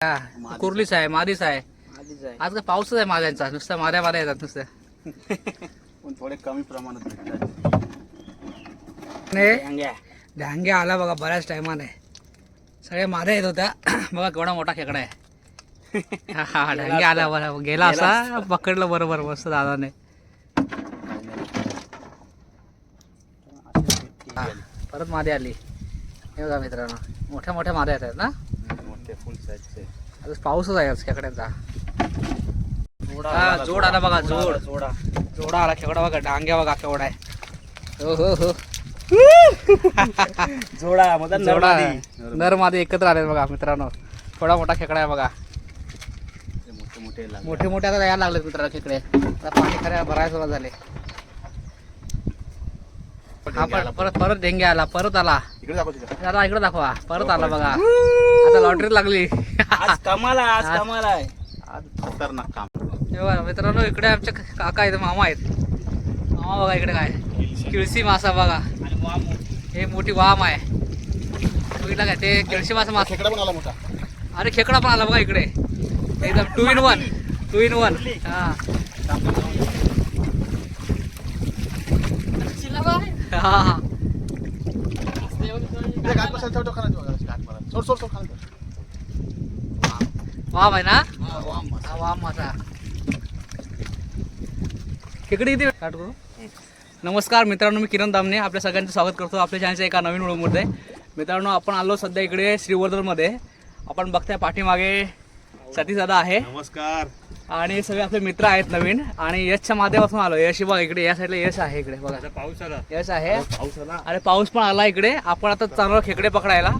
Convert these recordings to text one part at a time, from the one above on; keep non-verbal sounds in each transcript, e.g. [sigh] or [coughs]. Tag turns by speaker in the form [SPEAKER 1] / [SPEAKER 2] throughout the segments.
[SPEAKER 1] हा, कुर्लीच आहे मादीच आहे.
[SPEAKER 2] आधीच आहे.
[SPEAKER 1] आज काय पाऊसच आहे माझ्यांचा नुसतं माऱ्या माऱ्या येतात नुसतं.
[SPEAKER 3] पण थोडे कमी प्रमाणात भेटतात.
[SPEAKER 1] डांगे आला बघा बऱ्याच टायमाने. सगळे माऱ्या येत होत्या. [coughs] बघा केवढा मोठा खेकडा आहे. हा, हा [laughs] डांगे आला बरा गेला असा पकडलं बरोबर मस्त दादाने. हा, परत मादी आली. हे बघा मित्रांनो मोठ्या मोठ्या माद्या येतात ना.
[SPEAKER 3] मोठे फुल साईजचे
[SPEAKER 1] आता पाऊसच आहे आज खेकड्यांचा. हा जोड आला बघा जोड
[SPEAKER 2] जोडा.
[SPEAKER 1] जोडा. आला खेकडा बघा डांग्या बघा केवढा आहे. हो हो हो. [laughs]
[SPEAKER 2] जोडा मग
[SPEAKER 1] जोडा नर मादी एकत्र आले बघा मित्रांनो. थोडा मोठा खेकडा आहे बघा.
[SPEAKER 3] ते मोठे मोठे.
[SPEAKER 1] मोठे मोठे आता यायला लागले मित्रांनो खेकडे. आता पाणी खऱ्या भरायला सुरुवात झाले. हा पर- परत परत डेंगे आला परत आला.
[SPEAKER 3] इकडे दाखव
[SPEAKER 1] दादा इकडे दाखवा. परत आला बघा. [laughs] आता लॉटरी लागली.
[SPEAKER 2] आज कमाला आज
[SPEAKER 1] आज-
[SPEAKER 2] कमाला आहे.
[SPEAKER 3] आज खतरनाक काम.
[SPEAKER 1] हे बघा मित्रांनो इकडे आमचे काका आहेत मामा आहेत. मामा बघा इकडे काय. किळशी मासा बघा.
[SPEAKER 2] आणि वाम
[SPEAKER 1] हे मोठी वाम आहे. बघितलं काय? ते किळशी मासा मासा.
[SPEAKER 3] खेकडा पण आला मोठा.
[SPEAKER 1] अरे खेकडा पण आला बघा इकडे. एकदम two in one two in one हा. हा हा.
[SPEAKER 3] बसायला. सोड सोड सोड.
[SPEAKER 1] वाम आहे ना?
[SPEAKER 3] हा, वाम
[SPEAKER 1] करू? नमस्कार मित्रांनो मी किरण दामने आपल्या सगळ्यांचं स्वागत करतो. आपल्या चॅनलच्या एका नवीन व्हिडिओमध्ये. मित्रांनो आपण आलो सध्या इकडे श्रीवर्धनमध्ये. आपण बघताय पाठीमागे सतीश दादा आहे.
[SPEAKER 3] नमस्कार.
[SPEAKER 1] आणि सगळे आपले मित्र आहेत नवीन. आणि यशच्या माध्यमातून आलो यश बघा इकडे या साईडला यश आहे इकडे. बघा.
[SPEAKER 3] पाऊस आला.
[SPEAKER 1] यश आहे.
[SPEAKER 3] पाऊस आला.
[SPEAKER 1] आणि पाऊस पण आला इकडे. आपण आता चाललो खेकडे पकडायला.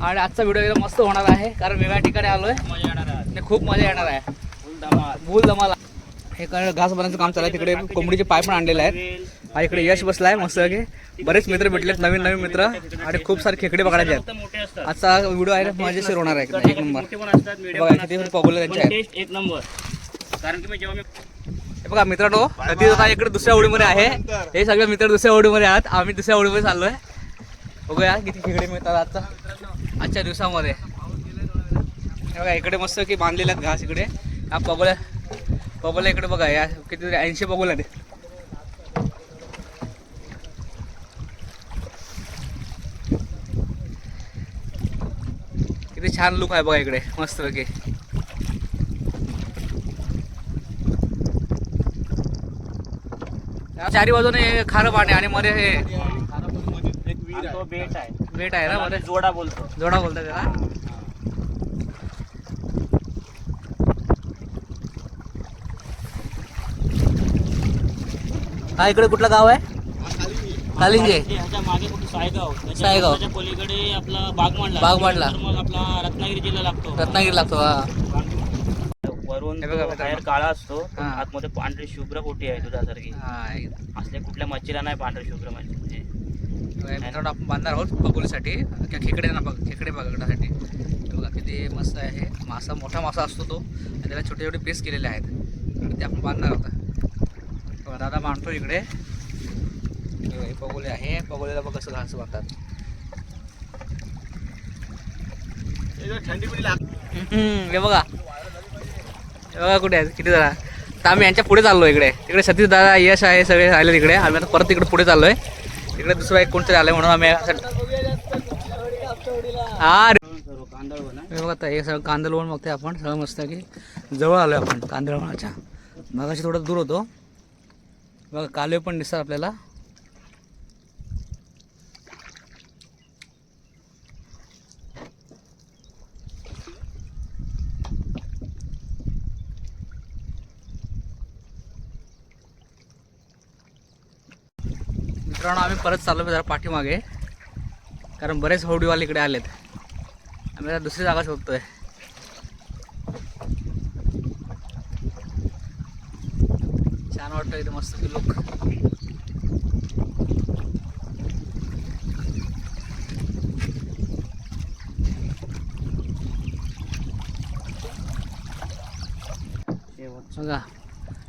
[SPEAKER 1] आणि आजचा व्हिडिओ एकदम मस्त होणार आहे. कारण वेगळ्या ठिकाणी आलोय.
[SPEAKER 2] मजा येणार आहे
[SPEAKER 1] आणि खूप मजा येणार आहे.
[SPEAKER 2] फुल धमाल.
[SPEAKER 1] हे घास बनायचं काम चालू आहे तिकडे कोंबडीचे पाय पण आणलेले आहेत. आणि इकडे यश बसलाय मस्त की बरेच मित्र भेटलेत नवीन नवीन मित्र. आणि खूप सारे खेकडे पकडायचे आहेत. आजचा व्हिडिओ आहे ना मजेशीर होणार आहे. एक नंबर. बघा किती पॉप्युलर त्यांचे आहेत.
[SPEAKER 2] एक नंबर कारण की जेव्हा
[SPEAKER 1] हे बघा मित्रांनो सतीश आता इकडे दुसऱ्या ओळीमध्ये आहे. हे सगळे मित्र दुसऱ्या ओळीमध्ये आहात. आम्ही दुसऱ्या ओळीमध्ये चाललो आहे बघूया किती खेकडे मिळतात आजचा आजच्या दिवसामध्ये. बघा इकडे मस्त की बांधलेले आहेत घास इकडे. हा पगोल्या पगोल्या इकडे बघा या किती ऐंशी पगोल्या आहेत किती छान लुक आहे बघा इकडे मस्त पैकी. चारी बाजूने खारं पाणी आणि मध्ये हे.
[SPEAKER 2] तो बेट आहे.
[SPEAKER 1] बेट आहे ना मध्ये?
[SPEAKER 2] जोडा बोलतो.
[SPEAKER 1] जोडा बोलतात त्याला? हा इकडे कुठलं गाव आहे? कालिंगे
[SPEAKER 2] ते ह्याच्या मागे कुठे सायगाव. त्याच्या-
[SPEAKER 1] सायगाव.
[SPEAKER 2] त्याच्या पलीकडे आपला बागमांडला.
[SPEAKER 1] बागमांडला.
[SPEAKER 2] त्यानंतर मग आपला रत्नागिरी जिल्हा लागतो.
[SPEAKER 1] रत्नागिरी लागतो हा.
[SPEAKER 2] वरून
[SPEAKER 1] हे बघा
[SPEAKER 2] तो. बाहेर काळा असतो
[SPEAKER 1] हा.
[SPEAKER 2] आतमध्ये पांढरी शुभ्र पोटी आहे दुधासारखी.
[SPEAKER 1] हा, एकदम.
[SPEAKER 2] असल्या कुठल्या मच्छीला नाही पांढरी शुभ्र मच्छी. म्हणजे
[SPEAKER 1] मित्रांनो आपण बांधणार आहोत पगोलीसाठी किंवा खेकडे ना बघ खेकडे पकडण्यासाठी हे बघा किती मस्त आहे. मासा मोठा मासा असतो तो. आणि त्याला छोटे छोटे पीस केलेले आहेत. ते आपण बांधणार आहोत. दादा बांधतो इकडे. हे पगोले आहे. पगोलेला बघ कसं घास बांधतात
[SPEAKER 3] हे थंडी
[SPEAKER 1] हे बघा. हे बघा कुठे आहे? किती जरा. तर आम्ही यांच्या पुढे चाललो इकडे. तिकडे सतीश दादा यश आहे सगळे आले तिकडे आम्ही आता परत तिकडे पुढे चाललोय. तिकडे दुसरा एक कोणतरी आलंय म्हणून आम्ही हा. हे बघा आता हे सगळं कांदळवण बघते आपण. सगळं मस्त की. जवळ आलोय आपण कांदळवणाच्या मगाशी थोडं दूर होतो. बघा कालवे पण दिसतात आपल्याला. मित्रांनो आम्ही परत चाललो जरा पाठीमागे. कारण बरेच होडीवाले इकडे आलेत. आम्ही आता दुसरी जागा शोधतोय छान वाटतं इथे मस्त लोक बघा.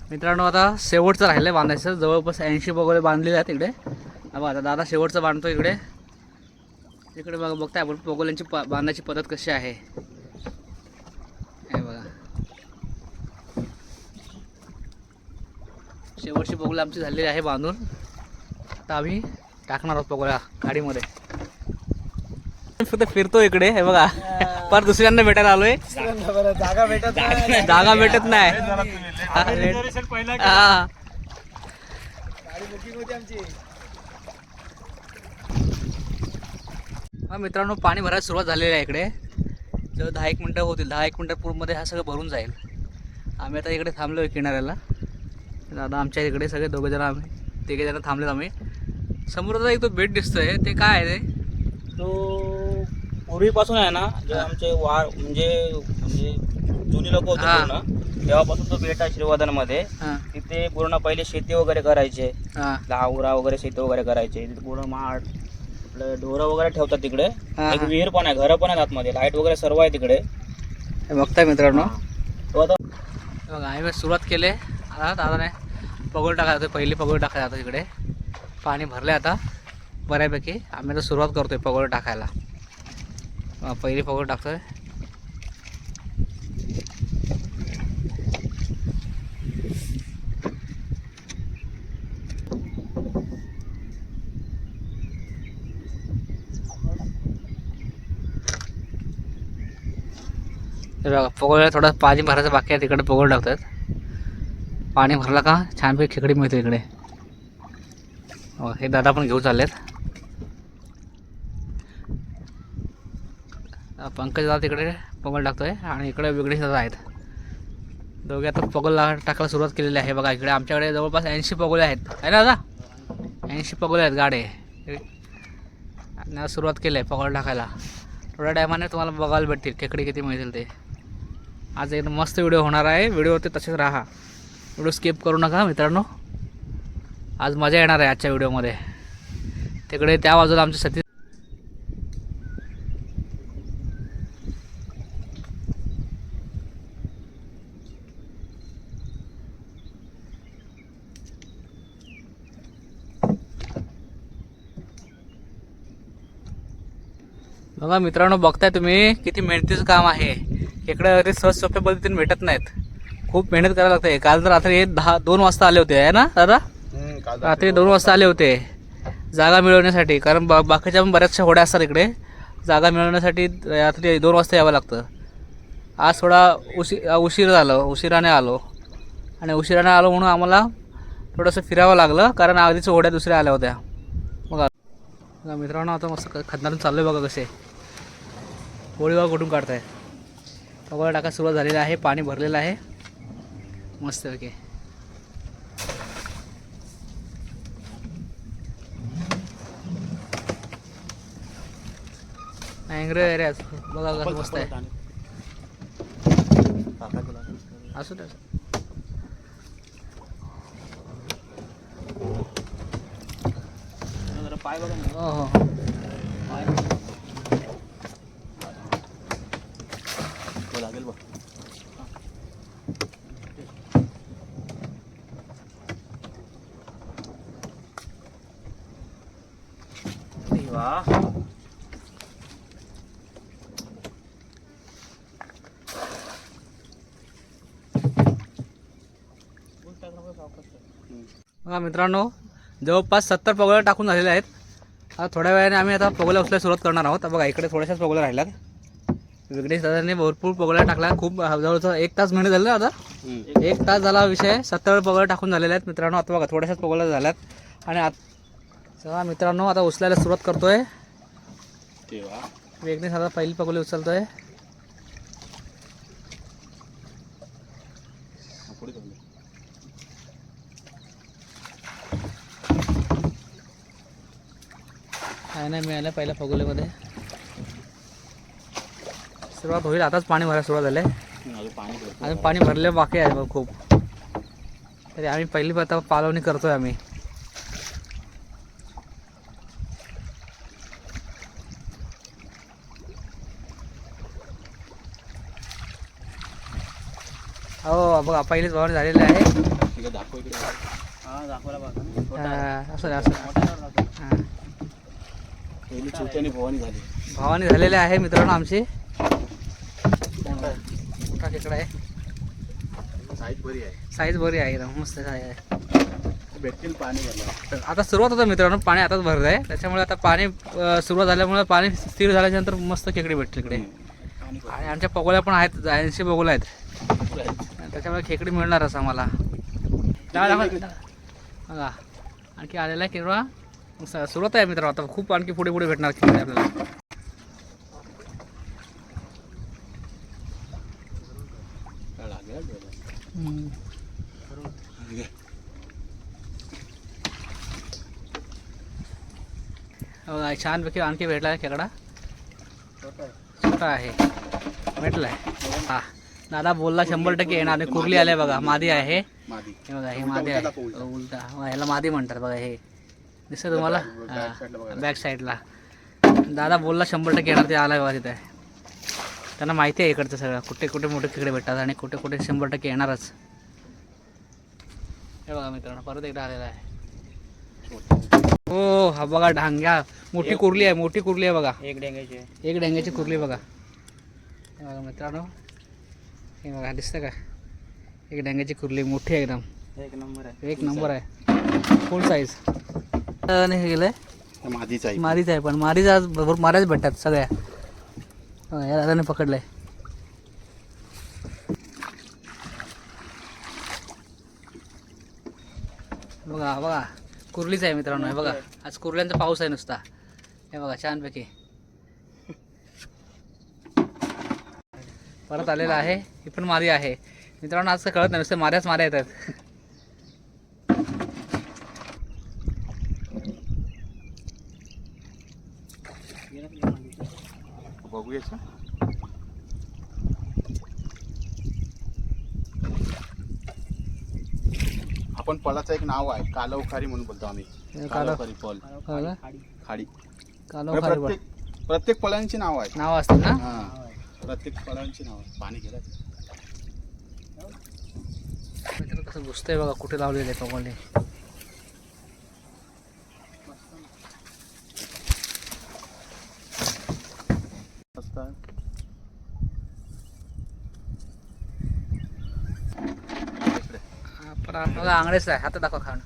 [SPEAKER 1] मित्रांनो आता शेवटचं राहिलं आहे बांधायचं. जवळपास ऐंशी वगैरे बांधलेले आहेत इकडे. बघा आता दादा शेवटचं बांधतो इकडे. इकडे बघा बघताय आपण पोगोल्यांची प बांधायची पद्धत कशी आहे. शेवटची पगोली आमची झालेली आहे बांधून. आता आम्ही टाकणार आहोत पगोल्या गाडीमध्ये. फक्त फिरतो इकडे हे बघा. पर दुसऱ्यांना भेटायला आलोय.
[SPEAKER 2] जागा भेटत
[SPEAKER 1] जागा भेटत नाही. हा. मित्रांनो पाणी भरायला सुरुवात झालेली आहे इकडे. जवळ दहा एक मिनटं होतील. दहा एक मिनटं पूर्वमध्ये हा सगळं भरून जाईल. आम्ही आता इकडे थांबलो आहे किनाऱ्याला. दादा आमच्या इकडे सगळे दोघे जण आम्ही तिघे जण थांबलेत आम्ही. समोर एक तो बेट दिसतोय ते काय आहे ते?
[SPEAKER 2] तो पूर्वीपासून आहे ना जे आमचे वार म्हणजे म्हणजे जुनी लोक होते
[SPEAKER 1] हा.
[SPEAKER 2] पूर्ण तेव्हापासून तो बेट आहे श्रीवर्धनमध्ये
[SPEAKER 1] हां.
[SPEAKER 2] तिथे पूर्ण पहिले शेती वगैरे करायचे.
[SPEAKER 1] हां.
[SPEAKER 2] लावरा वगैरे शेती वगैरे करायचे. तिथे पूर्ण माठ आपलं ढोरं वगैरे ठेवतात तिकडे.
[SPEAKER 1] हा,
[SPEAKER 2] एक
[SPEAKER 1] हा.
[SPEAKER 2] विहीर पण आहे घरं पण आहेत आतमध्ये. लाइट वगैरे सर्व आहे तिकडे.
[SPEAKER 1] हे बघताय मित्रांनो.
[SPEAKER 2] तो आता
[SPEAKER 1] बघा आम्ही सुरुवात केले. आता दादाने पगोल टाकायचं पहिली पगोल टाकायला जातो इकडे. पाणी भरले आता बऱ्यापैकी. आम्ही आता सुरुवात करतोय पगोल टाकायला. पहिली पगोल टाकतोय. हे बघा पगोळ्याला थोडं पाणी भरायचं बाकी आहे तिकडे पगोल टाकतात पाणी भरलं का? छानपैकी खेकडी मिळते इकडे. हो, हे दादा पण घेऊ चाललेत. पंकज दादा तिकडे पगल टाकतोय आणि इकडे वेगळे दादा आहेत. दोघे आता पगल टाकायला सुरुवात केलेली आहे बघा इकडे. आमच्याकडे जवळपास ऐंशी पगोले आहेत. आहे ना दादा? ऐंशी पगोले आहेत गाडे. आणि सुरुवात केली आहे पगड टाकायला. थोड्या टायमाने तुम्हाला बघायला भेटतील खेकडी किती मिळतील ते. आज एकदम मस्त व्हिडिओ होणार आहे. व्हिडिओ ते तसेच राहा. व्हिडिओ स्किप करू नका मित्रांनो. आज मजा येणार आहे आजच्या व्हिडिओमध्ये तिकडे त्या बाजूला आमचे सती बघा मित्रांनो बघताय तुम्ही किती मेहनतीचं काम आहे. इकडे अगदी सहज सोप्या पद्धतीने भेटत नाहीत. खूप मेहनत करायला लागते. काल तर रात्री दहा दोन वाजता आले होते आहे ना दादा? रात्री दोन वाजता आले होते. जागा मिळवण्यासाठी कारण बा बाकीच्या पण बऱ्याचशा होड्या असतात इकडे. जागा मिळवण्यासाठी रात्री दोन वाजता यावं लागतं. आज थोडा उशी उशीर झालं उशिराने आलो. आणि उशिराने आलो म्हणून आम्हाला थोडंसं फिरावं लागलं कारण आधीच होड्या दुसऱ्या आल्या होत्या. बघा बघा मित्रांनो आता मस्त खदनातून चाललो आहे बघा कसे. होळी बघा कुठून काढताय. पगोळा टाका सुरुवात झालेली आहे पाणी भरलेलं आहे. मस्त ओके अँग्रे एरिया बघा कसं मस्त आहे. असू दे
[SPEAKER 2] जरा पाय बघा ना.
[SPEAKER 1] हो हो हो.
[SPEAKER 3] तो लागेल बघ
[SPEAKER 2] अरे वा.
[SPEAKER 1] बघा मित्रांनो जवळपास सत्तर पगोल्या टाकून झालेल्या आहेत. आता थोड्या वेळाने आम्ही आता पगोल्या उचलायला सुरुवात करणार आहोत. बघा इकडे थोड्याशाच पगोल्या राहिल्यात. वेगळे दादाने भरपूर पगोल्या टाकल्या. खूप जवळजवळ एक तास महिने झाले ना आता. एक तास झाला विषय. सत्तर पगोल्या टाकून झालेल्या आहेत मित्रांनो. आता बघा थोड्याशाच पगोल्या झाल्यात. आणि आत चला मित्रांनो आता उचलायला सुरुवात करतोय. वेगने साधा पहिली पगोली उचलतोय
[SPEAKER 3] हा, पुढे जाऊन दे.
[SPEAKER 1] काय नाही मिळालं पहिल्या पगोलीमध्ये सुरुवात होईल आताच पाणी भरायला सुरुवात झालं
[SPEAKER 3] हम्म, अजून पाणी भरपूर
[SPEAKER 1] अजून पाणी भरले बाकी आहे बघ खूप. तरी आम्ही पहिली आता पालवणी करतोय आम्ही. हो बघा पहिलीच भरणी झालेली आहे.
[SPEAKER 3] आहे
[SPEAKER 2] हा आहे.
[SPEAKER 1] हा, असं असं. हा.
[SPEAKER 3] पहिली आणि भवानी झाली.
[SPEAKER 1] भावानी झालेले आहे मित्रांनो आमची. मोठा खेकडा आहे.
[SPEAKER 3] साईज बरी आहे.
[SPEAKER 1] साईज बरी आहे एकदम मस्त आहे.
[SPEAKER 3] भेटतील पाणी घाला
[SPEAKER 1] आता सुरुवात होतं मित्रांनो पाणी आताच भरत आहे त्याच्यामुळे आता पाणी अं, सुरुवात झाल्यामुळे पाणी स्थिर झाल्यानंतर मस्त खेकडी भेटतील इकडे. आणि आमच्या पगोल्या पण आहेत ऐंशी पगोल्या आहेत. त्याच्यामुळे खेकडी मिळणारच आम्हाला. दादा, दादा. बघा. आणखी आलेला आहे किंवा सुरुवात आहे मित्रांनो. आता खूप आणखी पुढे पुढे भेटणार खेकडी आपल्याला. बघा छानपैकी आणखी भेटला आहे खेकडा छोटा आहे. भेटलाय. हा. दादा बोलला शंभर टक्के येणार. आणि कुर्ली आले बघा. मादी आहे.
[SPEAKER 3] मादी
[SPEAKER 1] हे बघा हे मादी आहे.
[SPEAKER 3] उलटा.
[SPEAKER 1] हा, ह्याला मादी म्हणतात. बघा हे. दिसतं तुम्हाला. बॅक साईडला दादा बोलला शंभर टक्के येणार ते आला बघा तिथे त्यांना माहिती आहे इकडचं सगळं. कुठे कुठे मोठे खेकडे भेटतात आणि कुठे कुठे शंभर टक्के येणारच. हे बघा मित्रांनो परत एकदा आलेला आहे. हो हा बघा डांग्या मोठी कुर्ली आहे मोठी कुर्ली आहे बघा.
[SPEAKER 2] एक डेंग्याचे
[SPEAKER 1] एक डेंग्याची कुर्ली बघा. हे बघा मित्रांनो. हे बघा दिसतं का? एक डेंग्याची कुर्ली मोठी आहे एकदम.
[SPEAKER 2] एक नंबर आहे.
[SPEAKER 1] एक नंबर आहे. फुल साईज हे गेलंय.
[SPEAKER 3] मादीच आहे.
[SPEAKER 1] मारीच आहे पण मारीच आज भरपूर माऱ्याच भेटतात सगळ्या. या दादाने पकडलंय. बघा बघा. कुर्लीच आहे मित्रांनो हे बघा. आज कुर्ल्यांचा पाऊस आहे नुसता. हे बघा छानपैकी. परत आलेला आहे. ही पण मारी आहे. मित्रांनो आज कळत नाही नुसते माऱ्याच माऱ्या येतात.
[SPEAKER 3] बघूया. आपण पळाचं एक नाव आहे कालवखारी म्हणून बोलतो आम्ही.
[SPEAKER 1] कालव-
[SPEAKER 3] कालवखारी पल? खाडी.
[SPEAKER 1] कालो खाली बघ.
[SPEAKER 3] प्रत्येक प्रत्येक फळांची नाव आहेत
[SPEAKER 1] नाव असतात ना?
[SPEAKER 3] प्रत्येक फळांची नाव आहेत पाणी गेलं
[SPEAKER 1] कसं घुसतंय बघा कुठे लावलेले कमलने
[SPEAKER 3] असतात
[SPEAKER 1] बघा आंगडेच आहे. हातात दाखवा खाण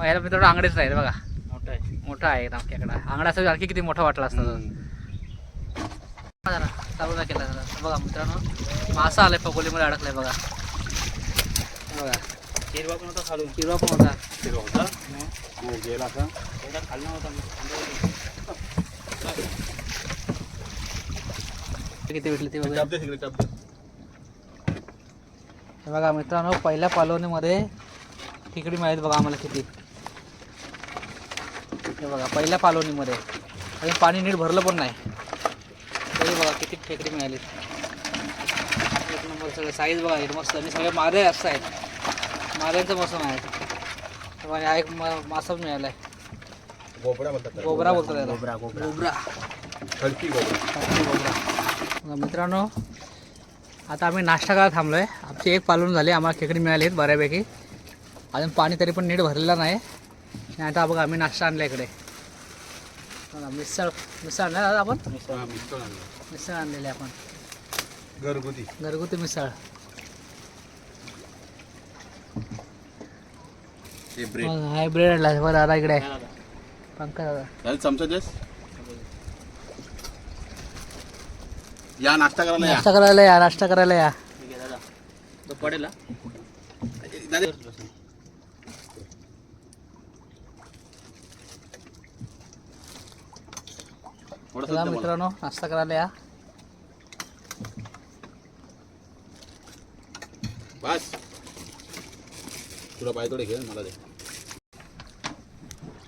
[SPEAKER 1] ह्याला मित्रांनो आंगडेच आहे बघा.
[SPEAKER 2] मोठा आहे.
[SPEAKER 1] मोठा आहे एकदम खेकडा. आंगडा असं आणखी किती मोठा वाटला असता जरा चालू नाही केला जरा. बघा मित्रांनो मासा आलाय पकोलीमध्ये अडकलाय बघा. बघा.
[SPEAKER 2] हिरवा पण होता खालून.
[SPEAKER 1] हिरवा पण होता.
[SPEAKER 3] हिरवा होता. हो गेला का?
[SPEAKER 1] किती भेटली ती बघा
[SPEAKER 3] टप दे तिकडे टप दे.
[SPEAKER 1] हे बघा मित्रांनो पहिल्या पालवणीमध्ये खेकडी मिळाली बघा आम्हाला किती. हे बघा पहिल्या पालवणीमध्ये अजून पाणी नीट भरलं पण नाही. तरी बघा किती खेकडी मिळाली एक नंबर सगळं साईज बघा हे मस्त. आणि सगळे मारे असत आहेत माऱ्यांचं मोसम आहे. हा एक मा- मासा मिळाला आहे
[SPEAKER 3] गोबरा बोलतात त्याला.
[SPEAKER 1] गोबरा बोलतो त्याला.
[SPEAKER 2] गोबरा, गोबरा.
[SPEAKER 1] गोबरा
[SPEAKER 3] हलकी गोबरा
[SPEAKER 1] मित्रांनो आता आम्ही नाश्ता करायला थांबलो आहे आमची एक पालवण झाली आम्हाला खेकडी मिळाली आहेत बऱ्यापैकी. अजून पाणी तरी पण नीट भरलेलं नाही. आणि आता बघा आम्ही नाश्ता आणला इकडे. मिसळ मिसळ आणला दादा आपण?
[SPEAKER 3] मिसळ आणलं.
[SPEAKER 1] मिसळ आणलेली आपण.
[SPEAKER 3] घरगुती.
[SPEAKER 1] घरगुती मिसळ.
[SPEAKER 3] हे ब्रेड
[SPEAKER 1] हाय ब्रेड आणला बरं दादा इकडे पंकज दादा.
[SPEAKER 3] चमचा या नाश्ता करायला या.
[SPEAKER 1] नाश्ता करायला या नाश्ता करायला या.
[SPEAKER 2] ठीक आहे दादा. तो पडेल.
[SPEAKER 1] चला. मित्रांनो नाश्ता करायला या.
[SPEAKER 3] बस. तुला पाय थोडे घे मला दे.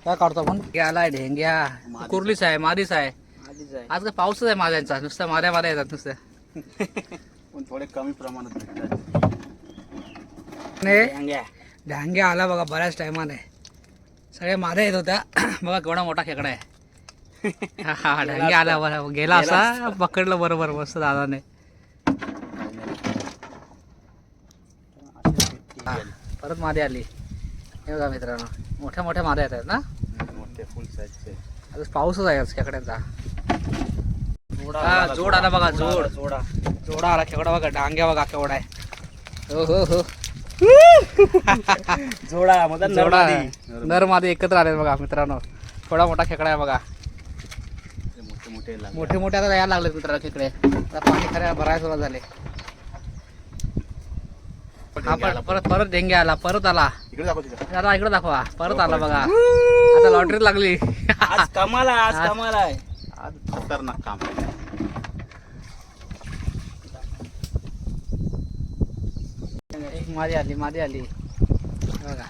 [SPEAKER 1] काय काढतो आपण? आलाय ढेंग्या. कुर्लीच आहे मादीच आहे.
[SPEAKER 2] आहे
[SPEAKER 1] आज काय पाऊसच आहे माझ्यांचा नुसतं माऱ्या माऱ्या येतात नुसत्या [laughs]
[SPEAKER 3] पण थोडे कमी प्रमाणात भेटतात.
[SPEAKER 1] ढांग्या. आला बघा बऱ्याच टायमाने. सगळे मारे येत होत्या. [clears throat] बघा केवढा मोठा खेकडा आहे. [laughs] हा, ढांग्या आला बरं गेला असा पकडलं बरोबर मस्त दादाने. परत मादी आली. हे बघा मित्रांनो मोठ्या मोठ्या माद्या येत आहेत ना
[SPEAKER 3] मोठे फुल साईजचे
[SPEAKER 1] आता पाऊसच आहे आज खेकड्यांचा. हा, जोड आला बघा, जोड.
[SPEAKER 2] जोडा.
[SPEAKER 1] जोडा. आला खेकडा बघा डांग्या बघा केवढा आहे. हो हो हो. [laughs]
[SPEAKER 2] जोडा
[SPEAKER 1] जोडा नर मादी एकत्र आले बघा मित्रांनो. थोडा मोठा खेकडा आहे बघा.
[SPEAKER 3] मोठे मोठे
[SPEAKER 1] आता यायला लागले मित्रांनो खेकडे. आता पाणी खऱ्या भरायला सुरुवात झाले. हा परत परत डेंगे आला परत आला. दादा इकडे दाखवा. परत आला बघा. आता लॉटरी लागली.
[SPEAKER 2] आज कमाल आहे आज कमाल आहे.
[SPEAKER 3] आज खतरनाक काम
[SPEAKER 1] एक मादी आली मादी आली. बघा.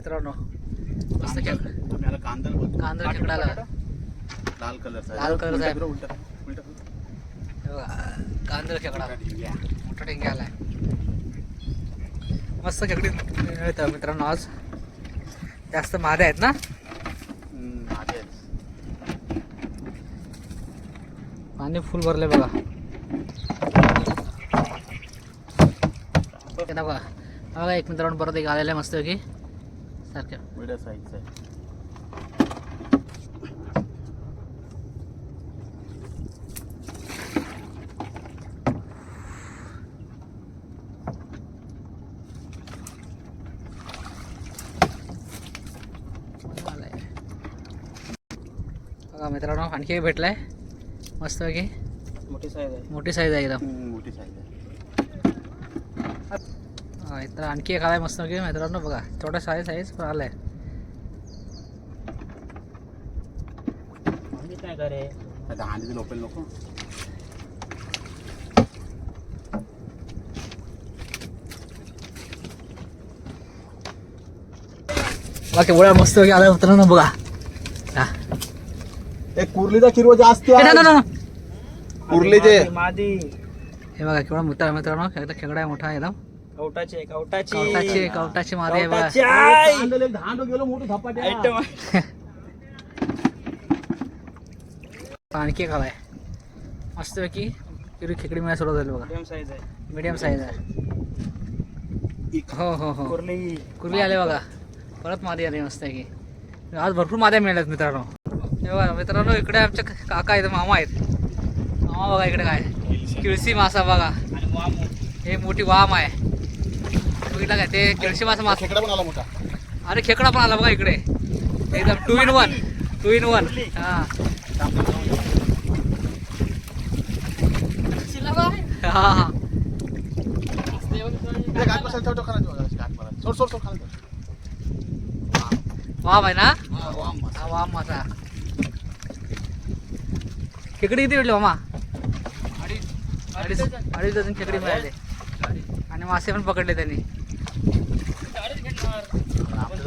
[SPEAKER 1] मित्रांनो मस्त खेकडा
[SPEAKER 3] कांदा
[SPEAKER 1] खेकडाला
[SPEAKER 3] लाल कलरचा
[SPEAKER 1] लाल कलरचा आहे.
[SPEAKER 3] उलटा. उलटा उलटा
[SPEAKER 1] हे बघा, कांदा खेकडा. मोठा टेंगे आलाय. मस्त खेकडी मिळतं मित्रांनो आज. जास्त मादे आहेत ना. पाणी फुल भरले बघा. बघा. एक मित्रांनो परत एक आलेला आहे मस्त की सारख्या.
[SPEAKER 3] मिडिया साईजचा आहे.
[SPEAKER 1] मित्रांनो आणखी भेटलाय. मस्त की
[SPEAKER 2] मोठी साईज आहे.
[SPEAKER 1] मोठी साईज आहे एकदम.
[SPEAKER 3] मोठी साईज
[SPEAKER 1] इथं आणखी एक आलाय मस्त की मित्रांनो बघा. छोटा साईज साईज पण आलाय.
[SPEAKER 2] माहीत नाही का रे?
[SPEAKER 3] आता हांडीचे लोकल नको.
[SPEAKER 1] बाकी केवढ्या मस्त आलाय मित्रांनो बघा. हा.
[SPEAKER 3] एक कुर्लीचा किरवा जास्त
[SPEAKER 1] ना, ना, ना.
[SPEAKER 3] कुर्लीचे.
[SPEAKER 2] मादी-
[SPEAKER 1] हे बघा केवढा मोठा मित्रांनो. खेकडा खेकडा आहे मोठा एकदम.
[SPEAKER 2] कवटाची कवटाची.
[SPEAKER 1] कवटाची
[SPEAKER 2] आई.
[SPEAKER 3] धांड गेलो मोठं. [laughs]
[SPEAKER 1] आणखी एक आलाय मस्त पैकी किरी खेकडी मिळायला सुरुवात झाली बघा.
[SPEAKER 2] Medium size आहे.
[SPEAKER 1] मीडियम साईज आहे. हो हो हो.
[SPEAKER 2] कुर्ली.
[SPEAKER 1] कुर्ली आले बघा. परत मादी आली मस्त आहे की आज भरपूर माद्या मिळाल्यात मित्रांनो. हे बघा मित्रांनो इकडे आमचे काका आहेत मामा आहेत. मामा बघा इकडे काय. किळसी मासा बघा.
[SPEAKER 2] आणि वाम.
[SPEAKER 1] हे मोठी वाम आहे. बघितला काय? ते किळशी मासा मासा.
[SPEAKER 3] खेकडा पण आला मोठा.
[SPEAKER 1] अरे खेकडा पण आला बघा इकडे. एकदम two in one two in one हा. हा हा. वाम आहे ना?
[SPEAKER 3] हा, वाम
[SPEAKER 1] मासा खेकडी किती भेटली मामा? अडीच. अडीच डझन खेकडी मिळाले. आणि मासे पण पकडले त्यांनी.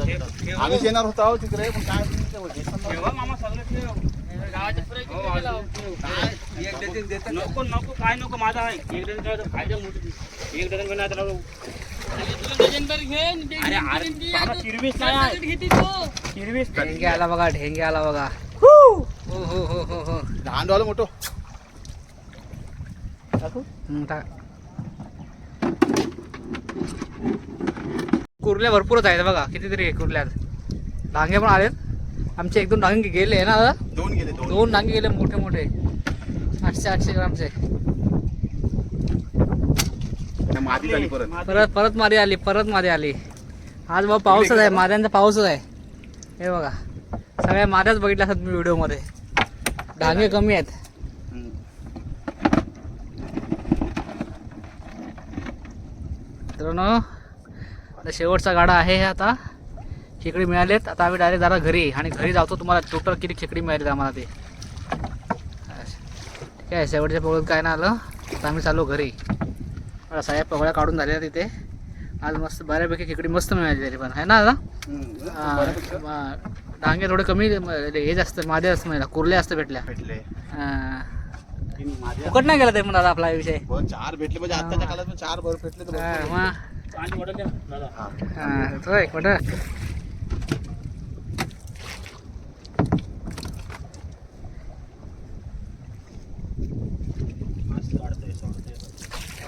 [SPEAKER 3] आम्हीच येणार होतो अहो तिकडे पण काय
[SPEAKER 2] काय? नको नको काय नको माझा आहे. एक डझन काय फायदा मोठी एक डझन नाही
[SPEAKER 1] ढेंगे आला बघा ढेंगे आला बघा. हो! हो हो हो हो
[SPEAKER 3] धांड आलं मोठं.
[SPEAKER 1] हम्म, टा- कुर्ल्या भरपूरच आहेत बघा कितीतरी कुर्ल्यात डांगे पण आलेत. आमचे एक दोन डांगे गेले ना दादा?
[SPEAKER 3] दोन गेले दोन.
[SPEAKER 1] डांगे गेले मोठे मोठे. आठशे आठशे ग्रामचे.
[SPEAKER 3] परत.
[SPEAKER 1] परत परत मादी आली परत मादी आली. आज बाबा पाऊसच आहे माद्यांचा पाऊसच आहे. हे बघा सगळ्या माद्याच बघितल्या असतात मी व्हिडिओमध्ये. डांगे कमी आहेत. मित्रांनो आता शेवटचा गाडा आहे हे आता. खेकडी मिळालेत. आता आम्ही डायरेक्ट जरा घरी आणि घरी जातो. तुम्हाला टोटल किती खेकडी मिळाली आम्हाला ते. ठीक आहे शेवटच्या पवळत काय नाही आलं. आता आम्ही चालू घरी. साहेब पवळ्या काढून झाल्या तिथे. आज मस्त बऱ्यापैकी खेकडी मस्त मिळाली तरी पण. आहे ना दादा. हा, मा- डांगे थोडे कमी हे जास्त मादे असतं मला कुर्ले असतं भेटल्या
[SPEAKER 3] भेटले.
[SPEAKER 1] हा. फुकट नाही गेला ते म्हणा आपला विषय.
[SPEAKER 3] पण चार भेटले. म्हणजे आताच्या काळात चार भर भेटले
[SPEAKER 1] हां. तो एक मिनट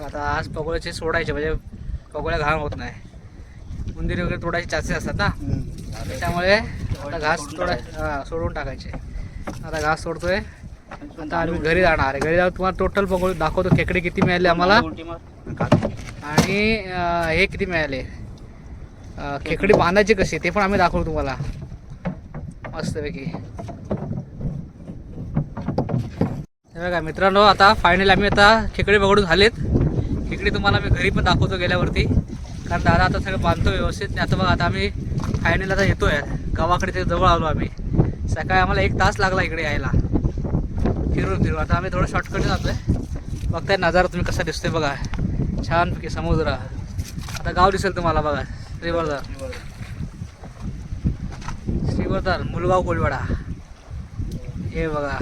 [SPEAKER 1] आता आज पकोळ्याचे सोडायचे म्हणजे पकोळ्या घाण होत नाही. उंदीर वगैरे तोडायचे चान्सेस असतात ना? त्याच्यामुळे आता घास थोडा सोडून टाकायचे. आता घास सोडतोय आता आम्ही घरी जाणार घरी जाऊ तुम्हाला टोटल पगोळी दाखवतो. खेकडे किती मिळाले आम्हाला? आणि हे किती मिळाले? खेकडी बांधायची कशी? ते पण आम्ही दाखवू तुम्हाला. मस्तपैकी. हे बघा मित्रांनो आता फायनली आम्ही आता खेकडे बघडून झालेत. खेकडे तुम्हाला मी घरी पण दाखवतो गेल्यावरती. कारण दादा आता सगळं बांधतो व्यवस्थित. आणि आता बघा आता आम्ही फायनल आता येतोय. गावाकडे ते जवळ आलो आम्ही. सकाळी आम्हाला एक तास लागला इकडे यायला. फिरून फिरून आता आम्ही थोडं शॉर्टकट जातोय. बघताय नजारा तुम्ही कसा दिसतोय बघा. छानपैकी समुद्र. आता गाव दिसेल तुम्हाला बघा श्रीवर्धन. श्रीवर्धन मुलगाव कोळीवाडा हे बघा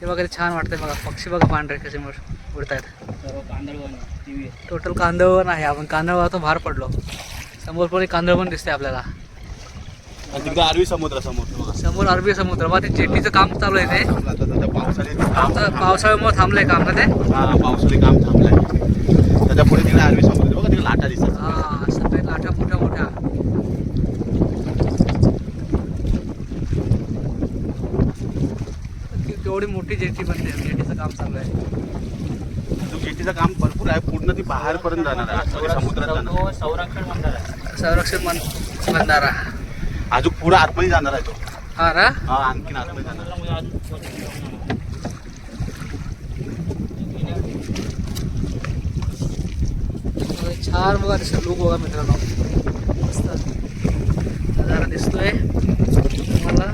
[SPEAKER 1] ते बघा किती छान वाटतंय बघा. पक्षी बघा पांढरे कसे उड- उडतायत.
[SPEAKER 2] सर्व कांदळवन टीव्ही
[SPEAKER 1] टोटल कांदळवन आहे. आपण कांदळवनातून बाहेर पडलो. समोर पण कांदळवन दिसते आपल्याला.
[SPEAKER 3] आणि तिकडे अरबी समुद्र समोर.
[SPEAKER 1] समोर अरबी समुद्र. बघा ते जेटीचं काम चालू आहे ते. पावसाळ्यामुळे थांबलंय काम ना ते?
[SPEAKER 3] हा पावसाळी काम थांबलंय. त्याच्या पुढे तिकडे अरबी समुद्र बघा तिकडे लाटा दिसतात.
[SPEAKER 1] हा सगळे लाटा मोठ्या मोठ्या. ती- तेवढी मोठी जेटी बनते जेटीचं काम चालू आहे.
[SPEAKER 3] तो शेतीचं काम भरपूर आहे पूर्ण ती बाहेरपर्यंत जाणार आहे. समुद्रात जाणार आहे.
[SPEAKER 2] तो संरक्षण मंडळ आहे.
[SPEAKER 1] संरक्षण बंधारा
[SPEAKER 3] अजून पुढे आतमध्ये जाणार आहे तो.
[SPEAKER 1] हा ना?
[SPEAKER 3] हा आणखीन आतमध्ये जाणार आहे.
[SPEAKER 2] त्यामुळे अजून
[SPEAKER 1] छान बघा दिसत लोक बघा मित्रांनो. मस्त. नजारा दिसतोय. मला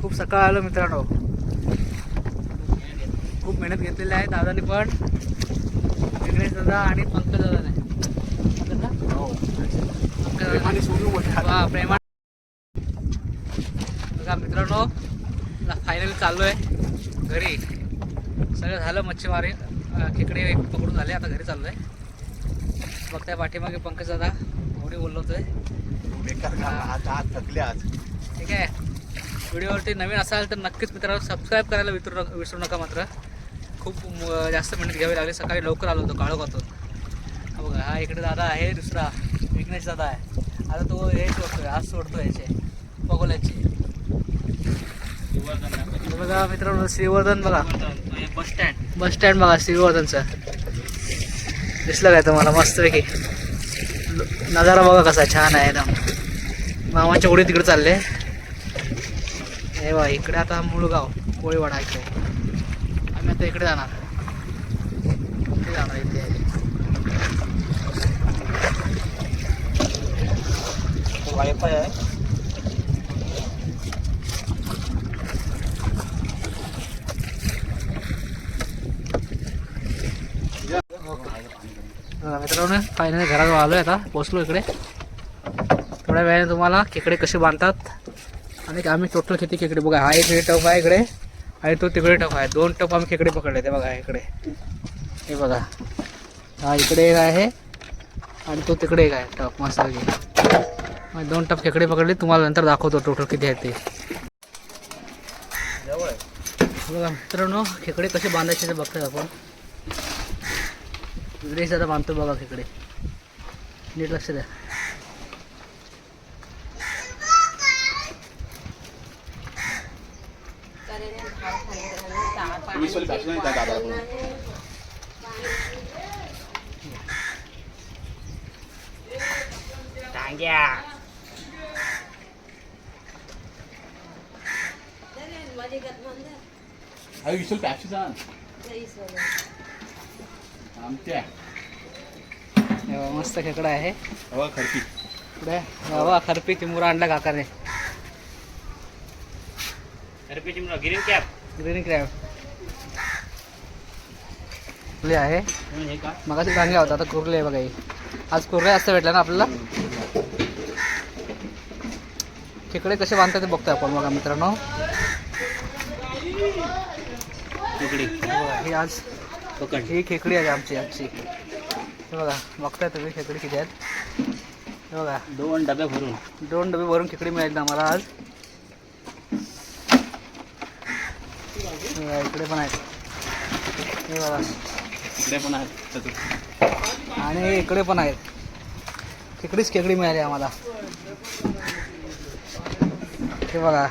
[SPEAKER 1] खूप सकाळ आलो मित्रांनो. खूप मेहनत घेतलेली आहे दादानी पण. विघ्नेश दादा आणि पंकज दादाने. वा प्रेमा बघा मित्रांनो फायनली चाललो आहे घरी. सगळं झालं मच्छीमारी खेकडे एक पकडून झाले आता घरी चाललो आहे बघताय पाठीमागे पंकज दादा एवढी बोलवतोय. ठीक आहे. व्हिडिओवरती नवीन असाल तर नक्कीच मित्रांनो सबस्क्राईब करायला विसरू नका विसरू नका मात्र. खूप जास्त मेहनत घ्यावी लागली. सकाळी लवकर आलो होतो काळोखातून हा बघा हा इकडे दादा आहे दुसरा. विघ्नेश दादा आहे. आता तो हे सोडतोय आज सोडतोय याचे. पगोल्याचे बघा मित्रांनो श्रीवर्धन बघा.
[SPEAKER 2] बस स्टँड
[SPEAKER 1] बस स्टँड बघा श्रीवर्धनचं दिसलं काय तुम्हाला? मस्तपैकी. नजारा बघा कसा छान आहे एकदम. मामाच्या उडी तिकडे चालले. हे वा इकडे आता मुळगाव कोळीवाडा इकडे. आम्ही आता इकडे जाणार. इथे जाणार इथे.
[SPEAKER 2] वायफाय आहे
[SPEAKER 1] बघा मित्रांनो फायनली घराजवळ आलो आहे आता. पोचलो इकडे. थोड्या वेळाने तुम्हाला खेकडे कसे बांधतात. आणि आम्ही टोटल किती खेकडे बघा. हा एक टप आहे इकडे. आणि तो तिकडे टप आहे. दोन टप आम्ही खेकडे पकडले ते बघा इकडे. हे बघा. हा इकडे एक आहे. आणि तो तिकडे एक आहे. टप मस्त मग दोन टप खेकडे पकडले. तुम्हाला नंतर दाखवतो टोटल किती आहे ते.
[SPEAKER 2] जवळ आहे
[SPEAKER 1] बघा मित्रांनो खेकडे कसे बांधायचे ते बघतात आपण. विदेश आता बांधतो बघा खेकडे नीट लक्ष द्या.
[SPEAKER 3] विश्वास भाषण आहे त्या दादाला.
[SPEAKER 2] टांग्या
[SPEAKER 3] अरे विशाल पॅप्सी सांग
[SPEAKER 1] मस्त खेकडा आहे.
[SPEAKER 3] हवा खडकी
[SPEAKER 1] पुढे बाबा खरपी चिमुरा आणला काकाने.
[SPEAKER 2] रुपये ग्रीन कॅप
[SPEAKER 1] ग्रीन कुर्ले आहे.
[SPEAKER 2] हे का?
[SPEAKER 1] मगाशी डांग्या होता आता कुर्ले आहे बघा ही. आज कुर्ले असं भेटलं ना आपल्याला? खेकडे कसे बांधतात ते बघतोय आपण बघा मित्रांनो. ही आज
[SPEAKER 2] पकड.
[SPEAKER 1] ही खेकडी आहे आमची आजची हे बघा बघताय तुम्ही खेकडी किती आहेत? हे बघा.
[SPEAKER 2] दोन डबे भरून.
[SPEAKER 1] दोन डबे भरून खेकडी मिळाली आम्हाला आज. बघा, इकडे पण आहेत. हे बघा.
[SPEAKER 2] इकडे पण आहेत.
[SPEAKER 1] आणि इकडे पण आहेत. तिकडेच खेकडी मिळाली आम्हाला. हे बघा.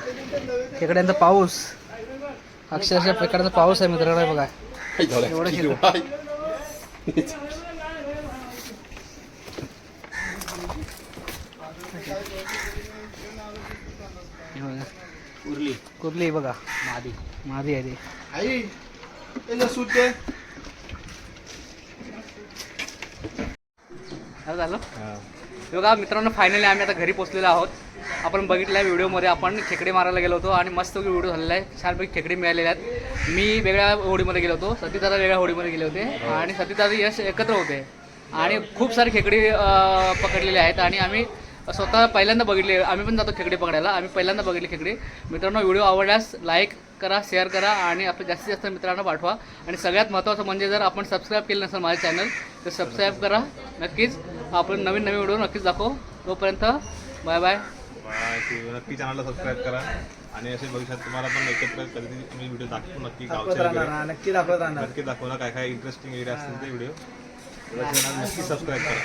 [SPEAKER 1] खेकड्यांचा पाऊस. अक्षरशः प्रकारचा पाऊस आहे मित्रांनो हे बघा एवढं खेकडे हे बघा.
[SPEAKER 2] उरली
[SPEAKER 1] कुर्ली बघा.
[SPEAKER 2] मादी.
[SPEAKER 1] माझी आहे ती.
[SPEAKER 3] आई त्याला सूट
[SPEAKER 1] झालं? हे. बघा मित्रांनो फायनली आम्ही आता घरी पोहोचलेलो आहोत. आपण बघितलं व्हिडिओमध्ये आपण खेकडे मारायला गेलो होतो आणि मस्त व्हिडिओ झालेला आहे. छानपैकी खेकडे मिळालेले आहेत. मी वेगळ्या होडीमध्ये गेलो होतो. सतीदादा वेगळ्या होडीमध्ये गेले होते. आणि सतीदादा यश एकत्र होते. आणि खूप सारे खेकडे पकडलेले आहेत आणि आम्ही स्वतः पहिल्यांदा बघितले. आम्ही पण जातो खेकडे पकडायला. आम्ही पहिल्यांदा बघितले खेकडे. मित्रांनो व्हिडिओ आवडल्यास लाईक करा शेअर करा आणि आपल्या जास्तीत जास्त मित्रांना पाठवा. आणि सगळ्यात महत्त्वाचं म्हणजे जर आपण सबस्क्राईब केलं नसेल माझं चॅनल तर सबस्क्राईब करा. नक्कीच आपण नवीन नवीन व्हिडिओ नक्कीच दाखवू. तोपर्यंत बाय बाय
[SPEAKER 4] नक्की चॅनलला सबस्क्राईब करा. आणि असे भविष्यात तुम्हाला पण एकत्र कधी मी व्हिडिओ दाखवू नक्की.
[SPEAKER 3] नक्की दाखवत राहणार.
[SPEAKER 4] नक्की दाखवणार काय काय इंटरेस्टिंग एरिया असतील ते व्हिडिओ चॅनल नक्की सबस्क्राईब करा.